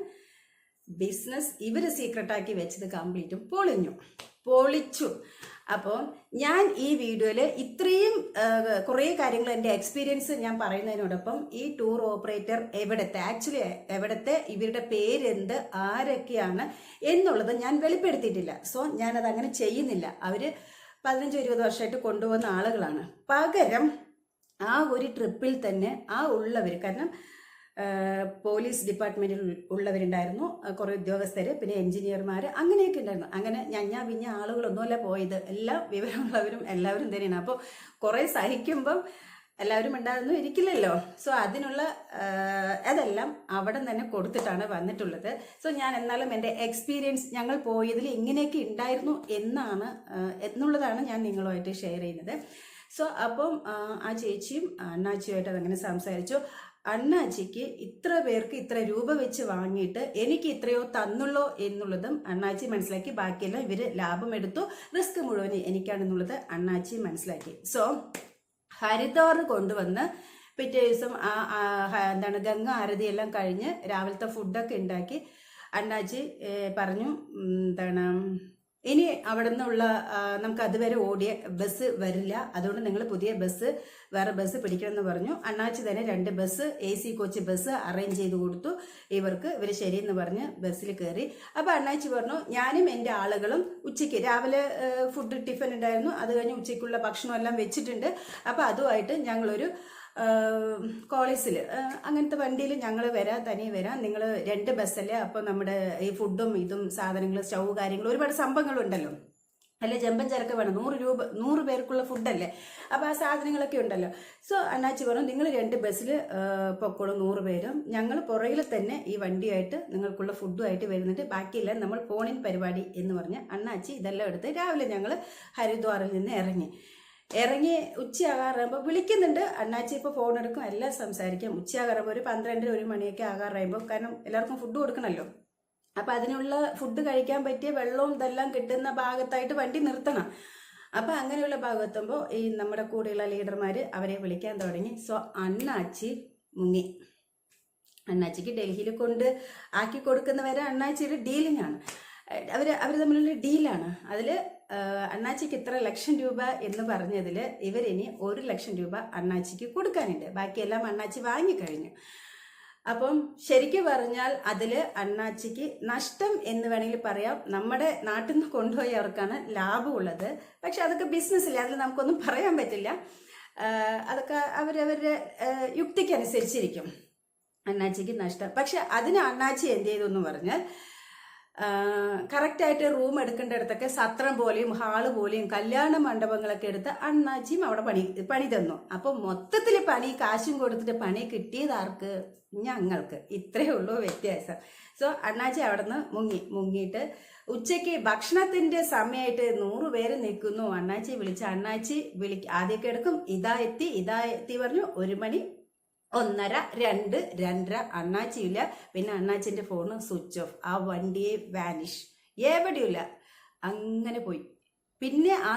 ബിസിനസ് ഇവർ സീക്രട്ടാക്കി വെച്ചത് കംപ്ലീറ്റും പൊളിഞ്ഞു. പൊളിച്ചു. അപ്പോൾ ഞാൻ ഈ വീഡിയോയിൽ ഇത്രയും കുറേ കാര്യങ്ങൾ എന്റെ എക്സ്പീരിയൻസ് ഞാൻ പറയുന്നതിനോടൊപ്പം ഈ ടൂർ ഓപ്പറേറ്റർ എവിടത്തെ ആക്ച്വലി എവിടത്തെ ഇവരുടെ പേരെന്ത് ആരൊക്കെയാണ് എന്നുള്ളത് ഞാൻ വെളിപ്പെടുത്തിയിട്ടില്ല. സോ ഞാനത് അങ്ങനെ ചെയ്യുന്നില്ല. അവർ പതിനഞ്ച് ഇരുപത് വർഷമായിട്ട് കൊണ്ടുപോകുന്ന ആളുകളാണ്. പകരം ആ ഒരു ട്രിപ്പിൽ തന്നെ ആ ഉള്ളവർ കാരണം പോലീസ് ഡിപ്പാർട്ട്മെന്റിൽ ഉള്ളവരുണ്ടായിരുന്നു. കുറേ ഉദ്യോഗസ്ഥർ പിന്നെ എഞ്ചിനീയർമാർ അങ്ങനെയൊക്കെ ഉണ്ടായിരുന്നു. അങ്ങനെ ഞഞ്ഞാ പിഞ്ഞ ആളുകളൊന്നുമല്ല പോയത്. എല്ലാ വിവരമുള്ളവരും എല്ലാവരും തന്നെയാണ്. അപ്പോൾ കുറേ സഹിക്കുമ്പം എല്ലാവരും ഉണ്ടായിരുന്നു. ഇരിക്കില്ലല്ലോ. സോ അതിനുള്ള അതെല്ലാം അവിടെ തന്നെ കൊടുത്തിട്ടാണ് വന്നിട്ടുള്ളത്. സോ ഞാൻ എന്നാലും എന്റെ എക്സ്പീരിയൻസ് ഞങ്ങൾ പോയതിൽ ഇങ്ങനെയൊക്കെ ഉണ്ടായിരുന്നു എന്നാണ് എന്നുള്ളതാണ് ഞാൻ നിങ്ങളുമായിട്ട് ഷെയർ ചെയ്യുന്നത്. സോ അപ്പം ആ, ചേച്ചിയും അണ്ണാച്ചിയുമായിട്ട് അതങ്ങനെ സംസാരിച്ചു. അണ്ണാച്ചിക്ക് ഇത്ര പേർക്ക് ഇത്ര രൂപ വെച്ച് വാങ്ങിയിട്ട് എനിക്ക് ഇത്രയോ തന്നുള്ളോ എന്നുള്ളതും അണ്ണാച്ചി മനസ്സിലാക്കി. ബാക്കിയെല്ലാം ഇവർ ലാഭം എടുത്തു. റിസ്ക് മുഴുവൻ എനിക്കാണെന്നുള്ളത് അണ്ണാച്ചി മനസ്സിലാക്കി. സോ ഹരിദ്വാർ കൊണ്ടുവന്ന് പിറ്റേ ദിവസം ആ എന്താണ് ഗംഗ ആരതി എല്ലാം കഴിഞ്ഞ് രാവിലത്തെ ഫുഡൊക്കെ ഉണ്ടാക്കി അണ്ണാച്ചി പറഞ്ഞു എന്താണ് ഇനി അവിടെ നിന്നുള്ള നമുക്ക് അതുവരെ ഓടിയ ബസ് വരില്ല. അതുകൊണ്ട് നിങ്ങൾ പുതിയ ബസ് വേറെ ബസ് പിടിക്കണമെന്ന് പറഞ്ഞു. അണ്ണാച്ചി തന്നെ രണ്ട് bus A C coach bus arrange ചെയ്ത് കൊടുത്തു. ഇവർക്ക് ഇവർ ശരിയെന്ന് പറഞ്ഞ് ബസ്സിൽ കയറി. അപ്പോൾ അണ്ണാച്ചി പറഞ്ഞു ഞാനും എന്റെ ആളുകളും ഉച്ചയ്ക്ക് രാവിലെ ഫുഡ് ടിഫിൻ ഉണ്ടായിരുന്നു. അത് കഴിഞ്ഞ് ഉച്ചയ്ക്കുള്ള ഭക്ഷണമെല്ലാം വെച്ചിട്ടുണ്ട്. അപ്പോൾ അതുമായിട്ട് ഞങ്ങളൊരു കോളേജിൽ അങ്ങനത്തെ വണ്ടിയിൽ ഞങ്ങൾ വരാം തനിയെ വരാം. നിങ്ങൾ രണ്ട് ബസ്സല്ലേ അപ്പോൾ നമ്മുടെ ഈ ഫുഡും ഇതും സാധനങ്ങൾ സ്റ്റൗ കാര്യങ്ങൾ ഒരുപാട് സംഭവങ്ങളുണ്ടല്ലോ. അല്ലെ ജമ്പൻ ചരക്ക് വേണം. നൂറ് രൂപ നൂറ് പേർക്കുള്ള ഫുഡല്ലേ? അപ്പോൾ ആ സാധനങ്ങളൊക്കെ ഉണ്ടല്ലോ. സോ അണ്ണാച്ചി പറഞ്ഞു നിങ്ങൾ രണ്ട് ബസ്സിൽ പൊക്കോളും നൂറ് പേരും. ഞങ്ങൾ പുറകിൽ തന്നെ ഈ വണ്ടിയായിട്ട് നിങ്ങൾക്കുള്ള ഫുഡുമായിട്ട് വരുന്നുണ്ട്. ബാക്കിയെല്ലാം നമ്മൾ ഫോണിൻ പരിപാടി എന്ന് പറഞ്ഞ് അണ്ണാച്ചി ഇതെല്ലാം എടുത്ത് രാവിലെ ഞങ്ങൾ ഹരിദ്വാറിൽ നിന്ന് ഇറങ്ങി. ഇറങ്ങി ഉച്ചയാകാറാകുമ്പോൾ വിളിക്കുന്നുണ്ട്. അണ്ണാച്ചി ഇപ്പോൾ ഫോൺ എടുക്കും. എല്ലാം സംസാരിക്കാം. ഉച്ചയാകാറാകുമ്പോൾ ഒരു പന്ത്രണ്ടര ഒരു മണിയൊക്കെ ആകാറാകുമ്പോൾ കാരണം എല്ലാവർക്കും ഫുഡ് കൊടുക്കണമല്ലോ അപ്പം അതിനുള്ള ഫുഡ് കഴിക്കാൻ പറ്റിയ വെള്ളവും ഇതെല്ലാം കിട്ടുന്ന ഭാഗത്തായിട്ട് വണ്ടി നിർത്തണം. അപ്പം അങ്ങനെയുള്ള ഭാഗത്തുമ്പോൾ ഈ നമ്മുടെ കൂടെയുള്ള ലീഡർമാർ അവരെ വിളിക്കാൻ തുടങ്ങി. സോ അണ്ണാച്ചി മുങ്ങി. അണ്ണാച്ചിക്ക് ഡൽഹിയിൽ കൊണ്ട് ആക്കി കൊടുക്കുന്നവരെ അണ്ണാച്ചിയുടെ ഡീലിംഗ് ആണ് അവർ അവർ തമ്മിലുള്ള ഡീലാണ്. അതിൽ അണ്ണാച്ചിക്ക് ഇത്ര ലക്ഷം രൂപ എന്ന് പറഞ്ഞതിൽ ഇവരിനി ഒരു ലക്ഷം രൂപ അണ്ണാച്ചിക്ക് കൊടുക്കാനുണ്ട്. ബാക്കിയെല്ലാം അണ്ണാച്ചി വാങ്ങിക്കഴിഞ്ഞു. അപ്പം ശരിക്കും പറഞ്ഞാൽ അതിൽ അണ്ണാച്ചിക്ക് നഷ്ടം എന്ന് വേണമെങ്കിൽ പറയാം. നമ്മുടെ നാട്ടിൽ നിന്ന് കൊണ്ടുപോയി കൊണ്ടുപോയവർക്കാണ് ലാഭമുള്ളത്. പക്ഷെ അതൊക്കെ ബിസിനസ്സില്ല അതിൽ നമുക്കൊന്നും പറയാൻ പറ്റില്ല. അതൊക്കെ അവരവരുടെ യുക്തിക്കനുസരിച്ചിരിക്കും. അണ്ണാച്ചിക്ക് നഷ്ടം. പക്ഷെ അതിന് അണ്ണാച്ചി എന്ത് ചെയ്തു എന്ന് പറഞ്ഞാൽ കറക്റ്റായിട്ട് റൂം എടുക്കേണ്ടടുത്തൊക്കെ സത്രം പോലെയും ഹാൾ പോലെയും കല്യാണ മണ്ഡപങ്ങളൊക്കെ എടുത്ത് അണ്ണാച്ചിയും അവിടെ പണി പണി തന്നു. അപ്പം മൊത്തത്തിൽ പണി കാശും കൊടുത്തിട്ട് പണി കിട്ടിയത് ആർക്ക്? ഞങ്ങൾക്ക്. ഇത്രയേ ഉള്ളൂ വ്യത്യാസം. സോ അണ്ണാച്ചി അവിടെ നിന്ന് മുങ്ങി മുങ്ങിയിട്ട് ഉച്ചയ്ക്ക് ഭക്ഷണത്തിന്റെ സമയമായിട്ട് നൂറ് പേര് നിൽക്കുന്നു. അണ്ണാച്ചി വിളിച്ച് അണ്ണാച്ചി വിളി ആദ്യമൊക്കെ എടുക്കും ഇതാ എത്തി ഇതാ എത്തി പറഞ്ഞു ഒരു മണി ഒന്നര രണ്ട് രണ്ടര അണ്ണാച്ചിയില്ല. പിന്നെ അണ്ണാച്ചിന്റെ ഫോൺ സ്വിച്ച് ഓഫ് ആ വണ്ടിയെ വാനിഷ് എവിടെയില്ല അങ്ങനെ പോയി. പിന്നെ ആ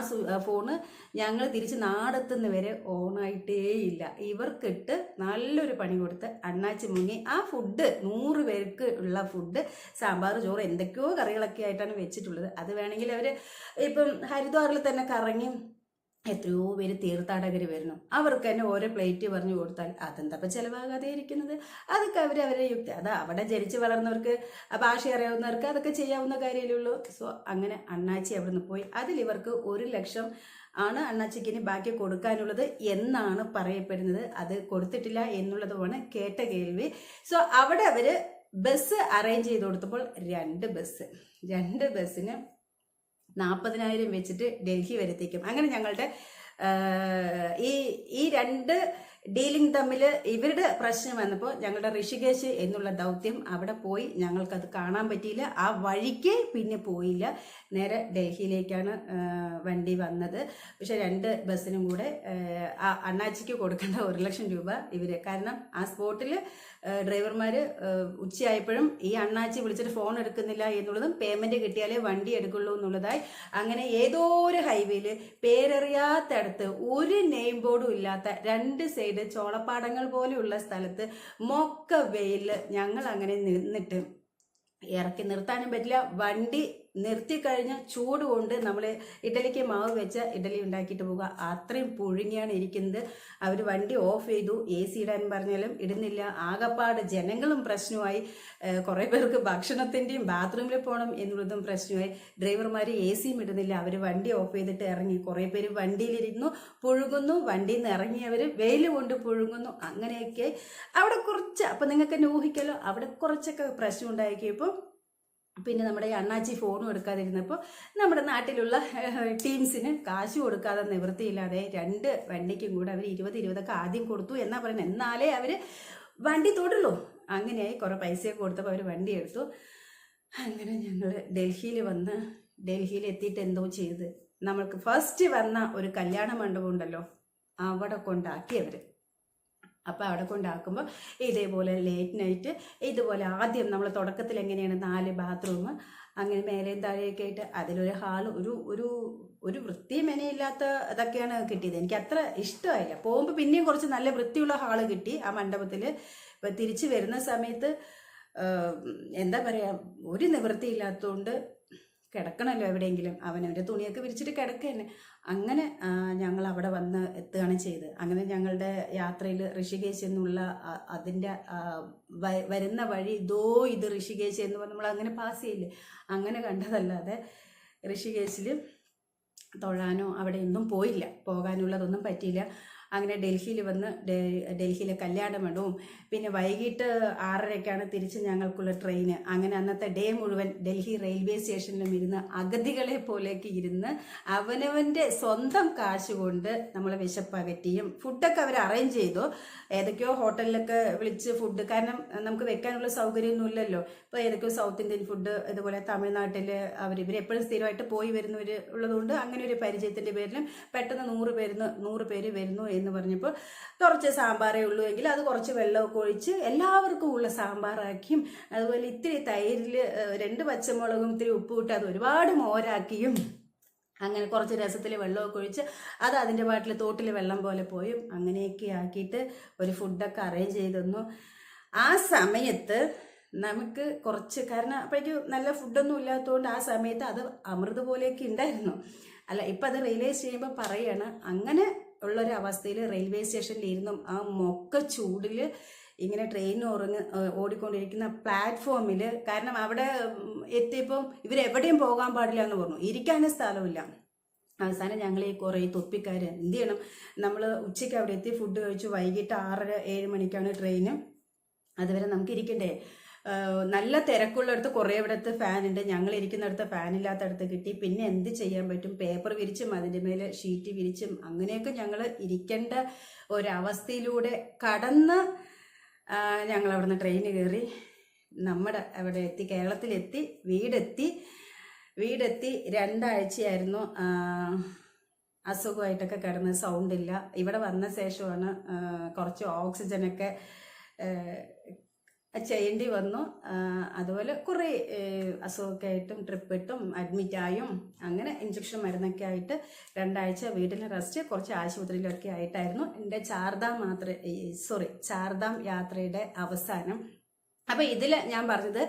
ഫോണ് ഞങ്ങൾ തിരിച്ച് നാടെത്തുന്ന വരെ ഓണായിട്ടേയില്ല. ഇവർക്കിട്ട് നല്ലൊരു പണി കൊടുത്ത് അണ്ണാച്ചി മുങ്ങി. ആ ഫുഡ് നൂറ് പേർക്ക് ഉള്ള ഫുഡ് സാമ്പാർ ചോറ് എന്തൊക്കെയോ കറികളൊക്കെ ആയിട്ടാണ് വെച്ചിട്ടുള്ളത്. അത് വേണമെങ്കിൽ അവർ ഇപ്പം ഹരിദ്വാറിൽ തന്നെ കറങ്ങി എത്രയോ പേര് തീർത്ഥാടകർ വരുന്നു. അവർക്ക് തന്നെ ഓരോ പ്ലേറ്റ് പറഞ്ഞു കൊടുത്താൽ അതെന്താ ചിലവാകാതെ ഇരിക്കുന്നത് അതൊക്കെ അവർ അവരെ യുക്തി. അത് അവിടെ ജനിച്ച് വളർന്നവർക്ക് ഭാഷ അറിയാവുന്നവർക്ക് അതൊക്കെ ചെയ്യാവുന്ന കാര്യമല്ലേ ഉള്ളൂ സോ അങ്ങനെ അണ്ണാച്ചി അവിടുന്ന് പോയി. അതിൽ ഇവർക്ക് ഒരു ലക്ഷം ആണ് അണ്ണാച്ചിക്കിന് ബാക്കി കൊടുക്കാനുള്ളത് എന്നാണ് പറയപ്പെടുന്നത്. അത് കൊടുത്തിട്ടില്ല എന്നുള്ളതുമാണ് കേട്ട കേൾവി. സോ അവിടെ അവർ ബസ് അറേഞ്ച് ചെയ്ത് കൊടുത്തപ്പോൾ രണ്ട് ബസ്. രണ്ട് ബസ്സിന് നാൽപ്പതിനായിരം വെച്ചിട്ട് ഡൽഹി വരെത്തിക്കും. അങ്ങനെ ഞങ്ങളുടെ ഈ ഈ രണ്ട് ഡീലിംഗ് തമ്മിൽ ഇവരുടെ പ്രശ്നം വന്നപ്പോൾ ഞങ്ങളുടെ ഋഷികേശ് എന്നുള്ള ദൗത്യം അവിടെ പോയി. ഞങ്ങൾക്കത് കാണാൻ പറ്റിയില്ല. ആ വഴിക്ക് പിന്നെ പോയില്ല. നേരെ ഡൽഹിയിലേക്കാണ് വണ്ടി വന്നത്. പക്ഷെ രണ്ട് ബസ്സിനും കൂടെ ആ, അണ്ണാച്ചിക്ക് കൊടുക്കേണ്ട ഒരു ലക്ഷം രൂപ ഇവർ. കാരണം ആ സ്പോട്ടിൽ ഡ്രൈവർമാർ ഉച്ചയായപ്പോഴും ഈ അണ്ണാച്ചി വിളിച്ചിട്ട് ഫോൺ എടുക്കുന്നില്ല എന്നുള്ളതും പേയ്മെന്റ് കിട്ടിയാലേ വണ്ടി എടുക്കുള്ളൂ എന്നുള്ളതായി. അങ്ങനെ ഏതോ ഒരു ഹൈവേയിൽ പേരറിയാത്തടത്ത് ഒരു നെയിം ബോർഡും ഇല്ലാത്ത രണ്ട് സൈഡ് ചോളപ്പാടങ്ങൾ പോലെയുള്ള സ്ഥലത്ത് മൊക്ക വെയിൽ ഞങ്ങൾ അങ്ങനെ നിന്നിട്ട് ഇറക്കി നിർത്താനും പറ്റില്ല. വണ്ടി നിർത്തി കഴിഞ്ഞാൽ ചൂട് കൊണ്ട് നമ്മൾ ഇഡലിക്ക് മാവ് വെച്ച ഇഡലി ഉണ്ടാക്കിയിട്ട് പോകുക അത്രയും പുഴുങ്ങിയാണ് ഇരിക്കുന്നത്. അവർ വണ്ടി ഓഫ് ചെയ്തു. എ സി ഇടാൻ പറഞ്ഞാലും ഇടുന്നില്ല. ആകപ്പാട് ജനങ്ങളും പ്രശ്നമായി. കുറേ പേർക്ക് ഭക്ഷണത്തിന്റെയും ബാത്റൂമിൽ പോകണം എന്നുള്ളതും പ്രശ്നമായി. ഡ്രൈവർമാർ എ സിയും ഇടുന്നില്ല. അവർ വണ്ടി ഓഫ് ചെയ്തിട്ട് ഇറങ്ങി. കുറേ പേര് വണ്ടിയിലിരുന്നു. പുഴുകുന്നു. വണ്ടിയിൽ നിന്ന് ഇറങ്ങിയവർ വെയിൽ കൊണ്ട് പുഴുങ്ങുന്നു. അങ്ങനെയൊക്കെ. അവിടെ കുറച്ച് അപ്പം നിങ്ങൾക്ക് തന്നെ ഊഹിക്കല്ലോ അവിടെ കുറച്ചൊക്കെ പ്രശ്നം ഉണ്ടാക്കിയപ്പോൾ പിന്നെ നമ്മുടെ ഈ അണ്ണാച്ചി ഫോണും എടുക്കാതിരുന്നപ്പോൾ നമ്മുടെ നാട്ടിലുള്ള ടീംസിന് കാശ് കൊടുക്കാതെ നിവൃത്തിയില്ലാതെ രണ്ട് വണ്ടിക്കും കൂടെ അവർ ഇരുപത് ഇരുപതൊക്കെ ആദ്യം കൊടുത്തു എന്നാ പറയുന്നത് എന്നാലേ അവർ വണ്ടി തൊടുള്ളൂ. അങ്ങനെയായി കുറേ പൈസയൊക്കെ കൊടുത്തപ്പോൾ അവർ വണ്ടി എടുത്തു. അങ്ങനെ ഞങ്ങൾ ഡൽഹിയിൽ വന്ന് ഡൽഹിയിൽ എത്തിയിട്ട് എന്തോ ചെയ്ത്. നമ്മൾക്ക് ഫസ്റ്റ് വന്ന ഒരു കല്യാണ മണ്ഡപം ഉണ്ടല്ലോ അവിടെ കൊണ്ടാക്കി അവർ അപ്പോൾ അവിടെ കൊണ്ടാക്കുമ്പോൾ ഇതേപോലെ ലേറ്റ് നൈറ്റ് ഇതുപോലെ ആദ്യം നമ്മൾ തുടക്കത്തിൽ എങ്ങനെയാണ് നാല് ബാത്റൂം അങ്ങനെ മേലെയും താഴെയൊക്കെ ആയിട്ട് അതിലൊരു ഹാൾ ഒരു ഒരു ഒരു വൃത്തി മെനയില്ലാത്ത ഇതൊക്കെയാണ് കിട്ടിയത്. എനിക്ക് അത്ര ഇഷ്ടമായില്ല. പോകുമ്പോൾ പിന്നെയും കുറച്ച് നല്ല വൃത്തിയുള്ള ഹാൾ കിട്ടി. ആ മണ്ഡപത്തിൽ ഇപ്പം തിരിച്ച് വരുന്ന സമയത്ത് എന്താ പറയുക ഒരു നിവൃത്തിയില്ലാത്തതുകൊണ്ട് കിടക്കണമല്ലോ എവിടെയെങ്കിലും. അവനവന്റെ തുണിയൊക്കെ വിരിച്ചിട്ട് കിടക്കുക അങ്ങനെ ഞങ്ങൾ അവിടെ വന്ന് എത്തുകയാണ് ചെയ്ത് അങ്ങനെ ഞങ്ങളുടെ യാത്രയിൽ ഋഷികേശ് എന്നുള്ള അതിന്റെ വരുന്ന വഴി ഇതോ ഇത് ഋഷികേശ് എന്ന് പറഞ്ഞ് നമ്മൾ അങ്ങനെ പാസ് ചെയ്യില്ലേ? അങ്ങനെ കണ്ടതല്ലാതെ ഋഷികേശിൽ തൊഴാനോ അവിടെ ഒന്നും പോയില്ല. പോകാനുള്ളതൊന്നും പറ്റിയില്ല. അങ്ങനെ ഡൽഹിയിൽ വന്ന് ഡൽഹിയിലെ കല്യാണ മണ്ഡപവും പിന്നെ വൈകിട്ട് ആറരയ്ക്കാണ് തിരിച്ച് ഞങ്ങൾക്കുള്ള ട്രെയിന് അങ്ങനെ അന്നത്തെ ഡേ മുഴുവൻ ഡൽഹി റെയിൽവേ സ്റ്റേഷനിലും ഇരുന്ന് അഗതികളെ പോലേക്ക് ഇരുന്ന് അവനവന്റെ സ്വന്തം കാശ് കൊണ്ട് നമ്മൾ വിശപ്പകറ്റിയും ഫുഡൊക്കെ അവർ അറേഞ്ച് ചെയ്തു. ഏതൊക്കെയോ ഹോട്ടലിലൊക്കെ വിളിച്ച് ഫുഡ് കാരണം നമുക്ക് വെക്കാനുള്ള സൗകര്യമൊന്നും ഇല്ലല്ലോ. ഇപ്പോൾ ഏതൊക്കെയോ സൗത്ത് ഇന്ത്യൻ ഫുഡ് ഇതുപോലെ തമിഴ്നാട്ടിൽ അവർ ഇവർ എപ്പോഴും സ്ഥിരമായിട്ട് പോയി വരുന്നവർ ഉള്ളതുകൊണ്ട് അങ്ങനെ ഒരു പരിചയത്തിന്റെ പേരിലും പെട്ടെന്ന് നൂറ് പേരുന്ന് നൂറ് പേര് വരുന്നു എന്ന് പറഞ്ഞപ്പോൾ കുറച്ച് സാമ്പാറേ ഉള്ളൂ എങ്കിൽ അത് കുറച്ച് വെള്ളമൊക്കെ ഒഴിച്ച് എല്ലാവർക്കും ഉള്ള സാമ്പാറാക്കിയും അതുപോലെ ഇത്തിരി തൈരിൽ രണ്ട് പച്ചമുളകും ഇത്തിരി ഉപ്പ് ഇട്ട് അത് ഒരുപാട് മോരാക്കിയും അങ്ങനെ കുറച്ച് രസത്തിൽ വെള്ളമൊക്കെ ഒഴിച്ച് അത് അതിന്റെ പാട്ടിൽ തോട്ടിൽ വെള്ളം പോലെ പോയും. അങ്ങനെയൊക്കെ ആക്കിയിട്ട് ഒരു ഫുഡൊക്കെ അറേഞ്ച് ചെയ്ത് തന്നു. ആ സമയത്ത് നമുക്ക് കുറച്ച് കാരണം അപ്പോഴേക്കും നല്ല ഫുഡൊന്നും ഇല്ലാത്തതുകൊണ്ട് ആ സമയത്ത് അത് അമൃത് പോലെയൊക്കെ ഉണ്ടായിരുന്നു. അല്ല ഇപ്പം അത് റിയലൈസ് ചെയ്യുമ്പോൾ പറയാണ്. അങ്ങനെ ഉള്ളൊരു അവസ്ഥയിൽ റെയിൽവേ സ്റ്റേഷനിൽ ഇരുന്നും ആ മൊക്ക ചൂടിൽ ഇങ്ങനെ ട്രെയിൻ ഉറങ്ങ് ഓടിക്കൊണ്ടിരിക്കുന്ന പ്ലാറ്റ്ഫോമിൽ കാരണം അവിടെ എത്തിയപ്പം ഇവരെവിടെയും പോകാൻ പാടില്ല എന്ന് പറഞ്ഞു. ഇരിക്കാനും സ്ഥലമില്ല അവസാനം ഞങ്ങൾ ഈ കുറേ തൊപ്പിക്കാർ എന്ത് ചെയ്യണം? നമ്മൾ ഉച്ചയ്ക്ക് അവിടെ എത്തി ഫുഡ് കഴിച്ചു വൈകിട്ട് ആറര ഏഴ് മണിക്കാണ് ട്രെയിന് അതുവരെ നമുക്ക് ഇരിക്കണ്ടേ നല്ല തിരക്കുള്ളിടത്ത് കുറേ ഇവിടുത്തെ ഫാൻ ഉണ്ട് ഞങ്ങൾ ഇരിക്കുന്നിടത്ത് ഫാൻ ഇല്ലാത്തടത്ത് കിട്ടി. പിന്നെ എന്ത് ചെയ്യാൻ പറ്റും? പേപ്പർ വിരിച്ചും അതിന്റെ മേലെ ഷീറ്റ് വിരിച്ചും അങ്ങനെയൊക്കെ ഞങ്ങൾ ഇരിക്കേണ്ട ഒരവസ്ഥയിലൂടെ കടന്ന് ഞങ്ങൾ അവിടുന്ന് ട്രെയിൻ കയറി നമ്മുടെ അവിടെ എത്തി കേരളത്തിലെത്തി വീടെത്തി. വീടെത്തി രണ്ടാഴ്ചയായിരുന്നു അസുഖമായിട്ടൊക്കെ കിടന്ന് സൗണ്ടില്ല. ഇവിടെ വന്ന ശേഷമാണ് കുറച്ച് ഓക്സിജനൊക്കെ ചെയ്യേണ്ടി വന്നു. അതുപോലെ കുറേ അസുഖമൊക്കെ ആയിട്ടും ട്രിപ്പ് ഇട്ടും അഡ്മിറ്റായും അങ്ങനെ ഇഞ്ചക്ഷൻ മരുന്നൊക്കെ ആയിട്ട് രണ്ടാഴ്ച വീട്ടിൽ റെസ്റ്റ് കുറച്ച് ആശുപത്രിയിലൊക്കെ ആയിട്ടായിരുന്നു എന്റെ ചാർധാം മാത്ര സോറി ചാർധാം യാത്രയുടെ അവസാനം. അപ്പോൾ ഇതിൽ ഞാൻ പറഞ്ഞത്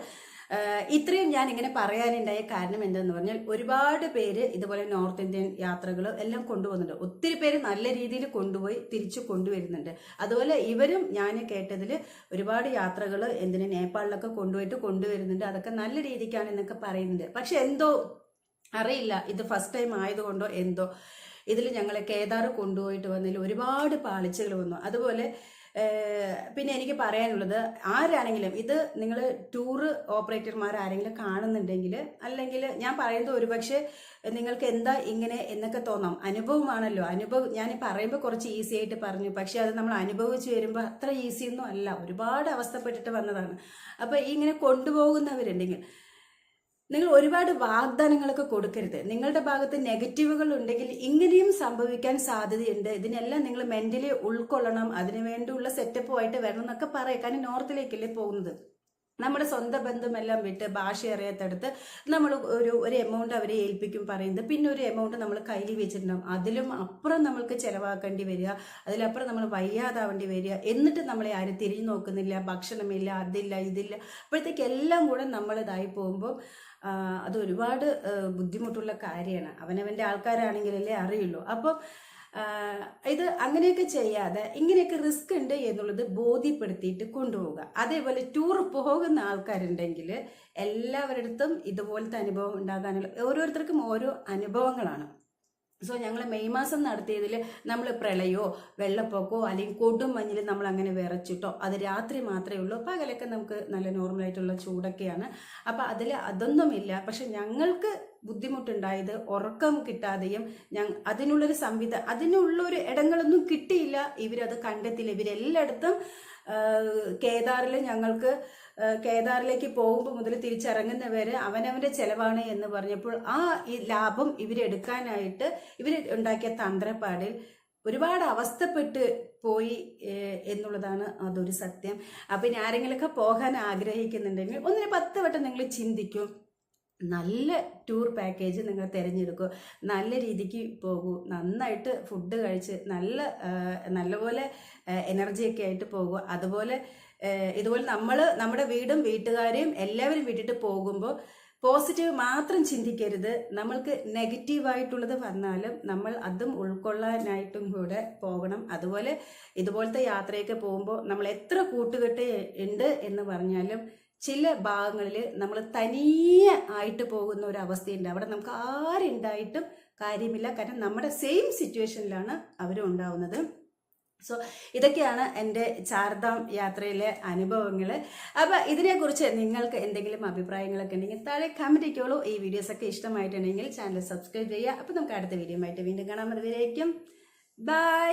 ഇത്രയും ഞാൻ ഇങ്ങനെ പറയാനുണ്ടായ കാരണം എന്തെന്ന് പറഞ്ഞാൽ ഒരുപാട് പേര് ഇതുപോലെ നോർത്ത് ഇന്ത്യൻ യാത്രകൾ എല്ലാം കൊണ്ടുപോകുന്നുണ്ട്. ഒത്തിരി പേര് നല്ല രീതിയിൽ കൊണ്ടുപോയി തിരിച്ചു കൊണ്ടുവരുന്നുണ്ട്. അതുപോലെ ഇവരും ഞാൻ കേട്ടതിൽ ഒരുപാട് യാത്രകൾ എന്തിന് നേപ്പാളിലൊക്കെ കൊണ്ടുപോയിട്ട് കൊണ്ടുവരുന്നുണ്ട്. അതൊക്കെ നല്ല രീതിക്കാണ് എന്നൊക്കെ പറയുന്നുണ്ട്. പക്ഷെ എന്തോ അറിയില്ല. ഇത് ഫസ്റ്റ് ടൈം ആയതുകൊണ്ടോ എന്തോ ഇതിൽ ഞങ്ങളെ കേദാർ കൊണ്ടുപോയിട്ട് വന്നതിൽ ഒരുപാട് പാളിച്ചകൾ വന്നു. അതുപോലെ പിന്നെ എനിക്ക് പറയാനുള്ളത് ആരാണെങ്കിലും ഇത് നിങ്ങൾ ടൂറ് ഓപ്പറേറ്റർമാർ ആരെങ്കിലും കാണുന്നുണ്ടെങ്കിൽ അല്ലെങ്കിൽ ഞാൻ പറയുന്നത് ഒരുപക്ഷെ നിങ്ങൾക്ക് എന്താ ഇങ്ങനെ എന്നൊക്കെ തോന്നാം. അനുഭവമാണല്ലോ. അനുഭവം ഞാൻ പറയുമ്പോൾ കുറച്ച് ഈസി ആയിട്ട് പറഞ്ഞു. പക്ഷെ അത് നമ്മൾ അനുഭവിച്ച് വരുമ്പോൾ അത്ര ഈസിയൊന്നും അല്ല. ഒരുപാട് അവസ്ഥപ്പെട്ടിട്ട് വന്നതാണ്. അപ്പോൾ ഇങ്ങനെ കൊണ്ടുപോകുന്നവരുണ്ടെങ്കിൽ നിങ്ങൾ ഒരുപാട് വാഗ്ദാനങ്ങളൊക്കെ കൊടുക്കരുത്. നിങ്ങളുടെ ഭാഗത്ത് നെഗറ്റീവുകൾ ഉണ്ടെങ്കിൽ ഇങ്ങനെയും സംഭവിക്കാൻ സാധ്യതയുണ്ട്. ഇതിനെല്ലാം നിങ്ങൾ മെന്റലി ഉൾക്കൊള്ളണം. അതിനു വേണ്ടിയുള്ള സെറ്റപ്പുമായിട്ട് വരണം എന്നൊക്കെ പറയാം. കാരണം നോർത്തിലേക്കല്ലേ പോകുന്നത്. നമ്മുടെ സ്വന്തം ബന്ധമെല്ലാം വിട്ട് ഭാഷ അറിയാത്തടുത്ത് നമ്മൾ ഒരു ഒരു എമൗണ്ട് അവരെ ഏൽപ്പിക്കും പറയുന്നത്. പിന്നെ ഒരു എമൗണ്ട് നമ്മൾ കയ്യിൽ വെച്ചിട്ടുണ്ടാവും അതിലും അപ്പുറം നമ്മൾക്ക് ചിലവാക്കേണ്ടി വരിക. അതിലപ്പുറം നമ്മൾ വയ്യാതാവേണ്ടി വരിക. എന്നിട്ട് നമ്മളെ ആരും തിരിഞ്ഞു നോക്കുന്നില്ല. ഭക്ഷണമില്ല അതില്ല ഇതില്ല. അപ്പോഴത്തേക്ക് എല്ലാം കൂടെ നമ്മളിതായി പോകുമ്പോൾ അത് ഒരുപാട് ബുദ്ധിമുട്ടുള്ള കാര്യമാണ്. അവനവന്റെ ആൾക്കാരാണെങ്കിലല്ലേ അറിയുള്ളൂ. അപ്പം ഇത് അങ്ങനെയൊക്കെ ചെയ്യാതെ ഇങ്ങനെയൊക്കെ റിസ്ക് ഉണ്ട് എന്നുള്ളത് ബോധ്യപ്പെടുത്തിയിട്ട് കൊണ്ടുപോവുക. അതേപോലെ ടൂർ പോകുന്ന ആൾക്കാരുണ്ടെങ്കിൽ എല്ലാവരുടെ അടുത്തും ഇതുപോലത്തെ അനുഭവം ഉണ്ടാകാനുള്ള ഓരോരുത്തർക്കും ഓരോ അനുഭവങ്ങളാണ്. സോ ഞങ്ങൾ മെയ് മാസം നടത്തിയതിൽ നമ്മൾ പ്രളയോ വെള്ളപ്പൊക്കോ അല്ലെങ്കിൽ കൊടും മഞ്ഞിൽ നമ്മൾ അങ്ങനെ വിറച്ചിട്ടോ അത് രാത്രി മാത്രമേ ഉള്ളൂ. പകലൊക്കെ നമുക്ക് നല്ല നോർമലായിട്ടുള്ള ചൂടൊക്കെയാണ്. അപ്പോൾ അതിൽ അതൊന്നുമില്ല. പക്ഷെ ഞങ്ങൾക്ക് ബുദ്ധിമുട്ടുണ്ടായത് ഉറക്കം കിട്ടാതെയും ഞങ്ങൾ അതിനുള്ളൊരു സംവിധാനം അതിനുള്ളൊരു ഇടങ്ങളൊന്നും കിട്ടിയില്ല. ഇവരത് കണ്ടെത്തിയില്ല. ഇവരെല്ലായിടത്തും കേദാറിൽ ഞങ്ങൾക്ക് കേദാറിലേക്ക് പോകുമ്പോൾ മുതൽ തിരിച്ചിറങ്ങുന്നവരെ അവനവന്റെ ചെലവാണ് എന്ന് പറഞ്ഞപ്പോൾ ആ ഈ ലാഭം ഇവരെടുക്കാനായിട്ട് ഇവർ ഉണ്ടാക്കിയ തന്ത്രപ്പാടിൽ ഒരുപാട് അവസ്ഥപ്പെട്ട് പോയി എന്നുള്ളതാണ് അതൊരു സത്യം. അപ്പം ഇനി ആരെങ്കിലുമൊക്കെ പോകാൻ ആഗ്രഹിക്കുന്നുണ്ടെങ്കിൽ ഒന്നിന് പത്ത് വട്ടം നിങ്ങൾ ചിന്തിക്കും. നല്ല ടൂർ പാക്കേജ് നിങ്ങൾ തിരഞ്ഞെടുക്കുക. നല്ല രീതിക്ക് പോകൂ. നന്നായിട്ട് ഫുഡ് കഴിച്ച് നല്ല നല്ലപോലെ എനർജിയൊക്കെ ആയിട്ട് പോകുക അതുപോലെ ഇതുപോലെ നമ്മൾ നമ്മുടെ വീടും വീട്ടുകാരെയും എല്ലാവരും വിട്ടിട്ട് പോകുമ്പോൾ പോസിറ്റീവ് മാത്രം ചിന്തിക്കരുത്. നമ്മൾക്ക് നെഗറ്റീവായിട്ടുള്ളത് വന്നാലും നമ്മൾ അതും ഉൾക്കൊള്ളാനായിട്ടും കൂടെ പോകണം. അതുപോലെ ഇതുപോലത്തെ യാത്രയൊക്കെ പോകുമ്പോൾ നമ്മൾ എത്ര കൂട്ടുകെട്ട് ഉണ്ട് എന്ന് പറഞ്ഞാലും ചില ഭാഗങ്ങളിൽ നമ്മൾ തനിയെ ആയിട്ട് പോകുന്ന ഒരു അവസ്ഥയുണ്ട്. അവിടെ നമുക്ക് ആരുണ്ടായിട്ടും കാര്യമില്ല. കാരണം നമ്മുടെ സെയിം സിറ്റുവേഷനിലാണ് അവരും ഉണ്ടാവുന്നത്. സോ ഇതൊക്കെയാണ് എന്റെ ചാർധാം യാത്രയിലെ അനുഭവങ്ങൾ അപ്പോൾ ഇതിനെക്കുറിച്ച് നിങ്ങൾക്ക് എന്തെങ്കിലും അഭിപ്രായങ്ങളൊക്കെ ഉണ്ടെങ്കിൽ താഴെ കമന്റ് ചെയ്യോളൂ ഈ വീഡിയോസൊക്കെ ഇഷ്ടമായിട്ടുണ്ടെങ്കിൽ ചാനൽ സബ്സ്ക്രൈബ് ചെയ്യുക. അപ്പോൾ നമുക്ക് അടുത്ത വീഡിയോ ആയിട്ട് വീണ്ടും കാണാൻ അതുവരേക്കും. ബൈ